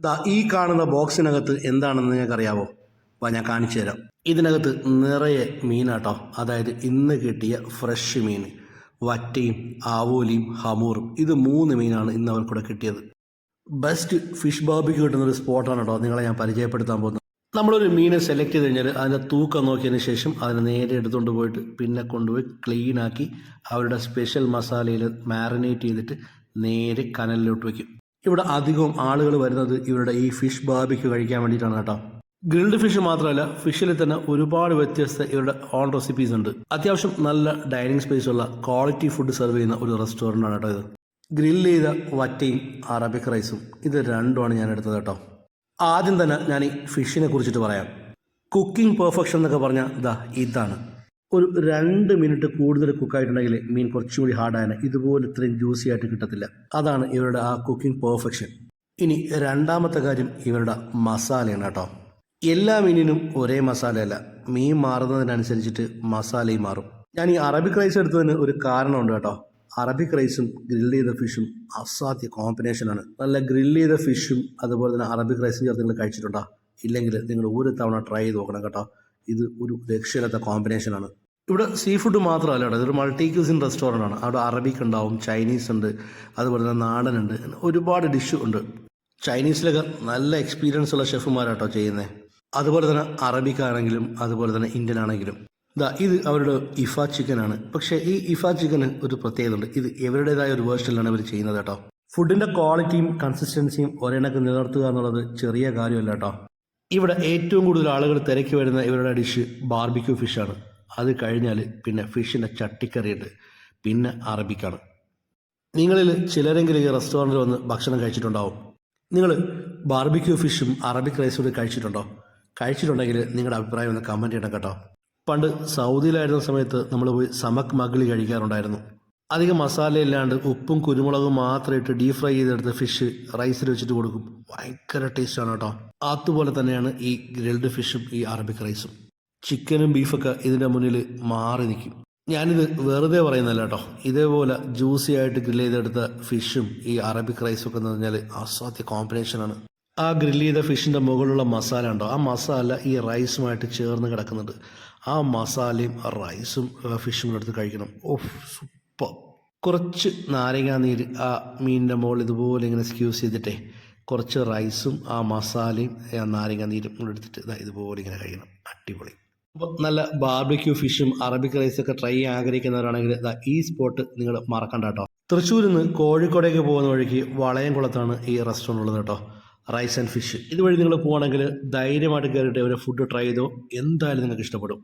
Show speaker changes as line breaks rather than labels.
ദാ ഈ കാണുന്ന ബോക്സിനകത്ത് എന്താണെന്ന് നിങ്ങൾക്ക് അറിയാവോ വാ ഞാൻ കാണിച്ചു തരാം. ഇതിനകത്ത് നിറയെ മീനാട്ടോ. അതായത് ഇന്ന് കിട്ടിയ ഫ്രഷ് മീൻ. വറ്റയും ആവോലിയും ഹമൂറും. ഇത് മൂന്ന് മീനാണ് ഇന്ന് അവർക്കൂടെ കിട്ടിയത്. ബെസ്റ്റ് ഫിഷ് ബാബിക്ക് കിട്ടുന്ന ഒരു സ്പോട്ടാണ് കേട്ടോ നിങ്ങളെ ഞാൻ പരിചയപ്പെടുത്താൻ പോകുന്നത്. നമ്മളൊരു മീനെ സെലക്ട് ചെയ്ത് കഴിഞ്ഞാൽ അതിന്റെ തൂക്കം നോക്കിയതിന് ശേഷം അതിനെ നേരെ എടുത്തുകൊണ്ട് പോയിട്ട് പിന്നെ കൊണ്ടുപോയി ക്ലീനാക്കി അവരുടെ സ്പെഷ്യൽ മസാലയിൽ മാറിനേറ്റ് ചെയ്തിട്ട് നേരെ കനലിലോട്ട് വയ്ക്കും ഇവിടെ അധികവും ആളുകൾ വരുന്നത് ഇവരുടെ ഈ ഫിഷ് ബാബിക്ക് കഴിക്കാൻ വേണ്ടിയിട്ടാണ് കേട്ടോ. ഗ്രിൽഡ് ഫിഷ് മാത്രമല്ല ഫിഷിൽ തന്നെ ഒരുപാട് വ്യത്യസ്ത ഇവരുടെ ഓൺ റെസിപ്പീസ് ഉണ്ട്. അത്യാവശ്യം നല്ല ഡൈനിങ് സ്പേസ് ഉള്ള ക്വാളിറ്റി ഫുഡ് സെർവ് ചെയ്യുന്ന ഒരു റെസ്റ്റോറന്റ് ആണ് കേട്ടോ ഇത്. ഗ്രില്ല് ചെയ്ത വറ്റയും അറബിക് റൈസും ഇത് രണ്ടുമാണ് ഞാൻ എടുത്തത് കേട്ടോ. ആദ്യം തന്നെ ഞാൻ ഈ ഫിഷിനെ കുറിച്ചിട്ട് പറയാം. കുക്കിംഗ് പെർഫെക്ഷൻ എന്നൊക്കെ പറഞ്ഞാൽ ഇതാ ഇതാണ്. ഒരു രണ്ട് മിനിറ്റ് കൂടുതൽ കുക്കായിട്ടുണ്ടെങ്കിൽ മീൻ കുറച്ചും കൂടി ഹാർഡായാണ് ഇതുപോലെ ഇത്രയും ജ്യൂസി ആയിട്ട് കിട്ടത്തില്ല. അതാണ് ഇവരുടെ ആ കുക്കിംഗ് പെർഫെക്ഷൻ. ഇനി രണ്ടാമത്തെ കാര്യം ഇവരുടെ മസാലയാണ് കേട്ടോ. എല്ലാ മീനിനും ഒരേ മസാലയല്ല മീൻ മാറുന്നതിനനുസരിച്ചിട്ട് മസാലയും മാറും. ഞാൻ ഈ അറബിക് റൈസ് എടുത്തതിന് ഒരു കാരണമുണ്ട് കേട്ടോ. അറബിക് റൈസും ഗ്രിൽ ചെയ്ത ഫിഷും അസാധ്യ കോമ്പിനേഷനാണ്. നല്ല ഗ്രിൽ ചെയ്ത ഫിഷും അതുപോലെ തന്നെ അറബിക് റൈസും ചേർത്ത് നിങ്ങൾ കഴിച്ചിട്ടുണ്ടോ? ഇല്ലെങ്കിൽ നിങ്ങൾ ഒരു തവണ ട്രൈ ചെയ്ത് നോക്കണം കേട്ടോ. ഇത് ഒരു രക്ഷയില്ലാത്ത കോമ്പിനേഷനാണ്. ഇവിടെ സീ ഫുഡ് മാത്രമല്ല കേട്ടോ. ഇതൊരു മൾട്ടി ക്യൂസിൻ റെസ്റ്റോറന്റ് ആണ്. അവിടെ അറബിക് ഉണ്ടാവും ചൈനീസ് ഉണ്ട് അതുപോലെ തന്നെ നാടൻ ഉണ്ട്. ഒരുപാട് ഡിഷ് ഉണ്ട്. ചൈനീസിലൊക്കെ നല്ല എക്സ്പീരിയൻസ് ഉള്ള ഷെഫുമാരാട്ടോ ചെയ്യുന്നത് അതുപോലെ തന്നെ അറബിക് ആണെങ്കിലും അതുപോലെ തന്നെ ഇന്ത്യൻ ആണെങ്കിലും ഇതാ ഇത് അവരുടെ ഇഫ ചിക്കൻ ആണ്. പക്ഷേ ഈ ഇഫ ചിക്കന് ഒരു പ്രത്യേകത ഉണ്ട് ഇത് ഇവരുടേതായ ഒരു വേർഷനിലാണ് ഇവർ ചെയ്യുന്നത് കേട്ടോ. ഫുഡിന്റെ ക്വാളിറ്റിയും കൺസിസ്റ്റൻസിയും ഒരേണക്ക് നിലനിർത്തുക എന്നുള്ളത് ചെറിയ കാര്യമല്ല കേട്ടോ ഇവിടെ ഏറ്റവും കൂടുതൽ ആളുകൾ തിരക്കി വരുന്ന ഇവരുടെ ഡിഷ് ബാർബിക്യൂ ഫിഷാണ് അത് കഴിഞ്ഞാൽ പിന്നെ ഫിഷിന്റെ ചട്ടിക്കറിയുണ്ട്. പിന്നെ അറബിക്കാണ്. നിങ്ങളിൽ ചിലരെങ്കിലും ഈ റെസ്റ്റോറന്റിൽ വന്ന് ഭക്ഷണം കഴിച്ചിട്ടുണ്ടാവും. നിങ്ങൾ ബാർബിക്യൂ ഫിഷും അറബിക് റൈസും കൂടി കഴിച്ചിട്ടുണ്ടോ? കഴിച്ചിട്ടുണ്ടെങ്കിൽ നിങ്ങളുടെ അഭിപ്രായം ഒന്ന് കമന്റ് ചെയ്യണം കേട്ടോ. പണ്ട് സൗദിയിലായിരുന്ന സമയത്ത് നമ്മൾ പോയി സമക് മഗ്ലി കഴിക്കാറുണ്ടായിരുന്നു. അധികം മസാല ഇല്ലാണ്ട് ഉപ്പും കുരുമുളകും മാത്രം ഇട്ട് ഡീപ് ഫ്രൈ ചെയ്തെടുത്ത ഫിഷ് റൈസിൽ വെച്ചിട്ട് കൊടുക്കും. ഭയങ്കര ടേസ്റ്റാണ് കേട്ടോ. അതുപോലെ തന്നെയാണ് ഈ ഗ്രിൽഡ് ഫിഷും ഈ അറബിക് റൈസും ചിക്കനും ബീഫൊക്കെ ഇതിന്റെ മുന്നിൽ മാറി നിൽക്കും. ഞാനിത് വെറുതെ പറയുന്നല്ല കേട്ടോ. ഇതേപോലെ ജ്യൂസി ആയിട്ട് ഗ്രില്ല് ചെയ്തെടുത്ത ഫിഷും ഈ അറബിക് റൈസും ഒക്കെ എന്ന് പറഞ്ഞാൽ അസാധ്യ കോമ്പിനേഷനാണ് ആ ഗ്രില്ല് ചെയ്ത ഫിഷിന്റെ മുകളിലുള്ള മസാല ഉണ്ടോ? ആ മസാല ഈ റൈസുമായിട്ട് ചേർന്ന് കിടക്കുന്നുണ്ട്. ആ മസാലയും റൈസും ഫിഷും കൂടെ എടുത്ത് കഴിക്കണം. ഓ സൂപ്പർ. കുറച്ച് നാരങ്ങാ നീര് ആ മീനിന്റെ മുകളിൽ ഇതുപോലെ ഇങ്ങനെ സ്ക്യൂസ് ചെയ്തിട്ടേ കുറച്ച് റൈസും ആ മസാലയും നാരങ്ങാ നീരും കൂടെ എടുത്തിട്ട് ഇതാ ഇതുപോലെ ഇങ്ങനെ കഴിക്കണം. അടിപൊളി. നല്ല ബാർബിക്യൂ ഫിഷും അറബിക് റൈസൊക്കെ ട്രൈ ചെയ്യാൻ ആഗ്രഹിക്കുന്നവരാണെങ്കിൽ ഈ സ്പോട്ട് നിങ്ങൾ മറക്കണ്ട കേട്ടോ. തൃശ്ശൂരിൽ നിന്ന് കോഴിക്കോടേക്ക് പോകുന്ന വഴിക്ക് വളയംകുളത്താണ് ഈ റെസ്റ്റോറന്റ് ഉള്ളത് കേട്ടോ. റൈസ് ആൻഡ് ഫിഷ് ഇതുവഴി നിങ്ങൾ പോകണമെങ്കിൽ ധൈര്യമായിട്ട് കയറിയിട്ട് ഒരു ഫുഡ് ട്രൈ ചെയ്തോ. എന്തായാലും നിങ്ങൾക്ക് ഇഷ്ടപ്പെടും.